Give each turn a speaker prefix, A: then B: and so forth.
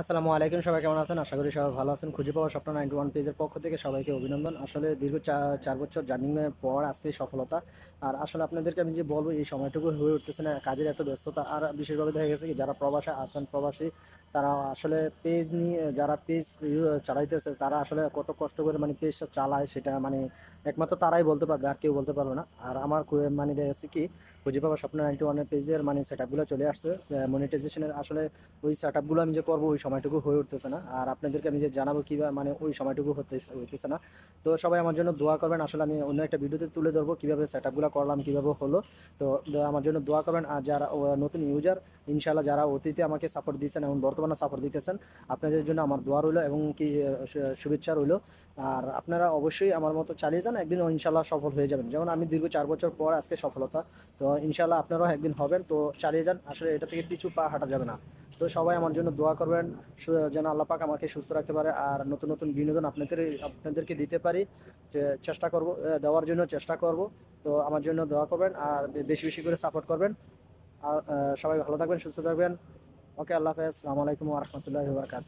A: আসসালামু আলাইকুম, সবাই কেমন আছেন? আশা করি সবাই ভালো আছেন। খুঁজে পাওয়া স্বপ্ন নাইনটি ওয়ান পেজের পক্ষ থেকে সবাইকে অভিনন্দন। আসলে দীর্ঘ চার বছর জার্নিংয়ের পর আজকে সফলতা। আর আসলে আপনাদেরকে আমি যে বলব, এই সময়টুকু হয়ে উঠতেছে না, কাজের এত ব্যস্ততা। আর বিশেষভাবে দেখা গেছে কি, যারা প্রবাসে আছেন, প্রবাসী, তারা আসলে পেজ নিয়ে, যারা পেজ চালাইতেছে, তারা আসলে কত কষ্ট করে মানে পেজটা চালায়, সেটা মানে একমাত্র তারাই বলতে পারবে, আর কেউ বলতে পারবে না। আর আমার মানে দেখা গেছে কি, খুঁজে পাওয়া স্বপ্ন নাইনটি ওয়ানের পেজের মানে সেট চলে আসছে। মনিটাইজেশনের আসলে ওই সেট আমি যে করব, ওই সময়টুকু হয়ে উঠতেছে না। আর আপনাদেরকে আমি যে জানাব কীভাবে মানে ওই সময়টুকু হতে হইতেছে না। তো সবাই আমার জন্য দোয়া করবেন। আসলে আমি অন্য একটা ভিডিওতে তুলে ধরবো কীভাবে সেট আপগুলো করলাম, কীভাবে হলো। তো আমার জন্য দোয়া করবেন। আর যারা নতুন ইউজার ইনশাল্লাহ যারা অতীতে আমাকে সাপোর্ট দিয়েছেন এবং বর্তমানে সাপোর্ট দিতেছেন, আপনাদের জন্য আমার দোয়া রইল এবং কি শুভেচ্ছা রইল। আর আপনারা অবশ্যই আমার মতো চালিয়ে যান, একদিন ইনশাল্লাহ সফল হয়ে যাবেন। যেমন আমি দীর্ঘ চার বছর পর আজকে সফলতা। তো ইনশাল্লাহ আপনারাও একদিন হবেন। তো চালিয়ে যান। আসলে এটা থেকে পিছু পা হাঁটা যাবে না। তো সবাই আমার জন্য দোয়া করবেন যেন আল্লাপাক আমাকে সুস্থ রাখতে পারে আর নতুন নতুন বিনোদন আপনাদের, আপনাদেরকে দিতে পারি। চেষ্টা করব দেওয়ার জন্য চেষ্টা করব। তো আমার জন্য দোয়া করবেন আর বেশি বেশি করে সাপোর্ট করবেন। আর সবাই ভালো থাকবেন, সুস্থ থাকবেন। ওকে, আল্লাহ হাফেজ। আসসালামু আলাইকুম বারকাত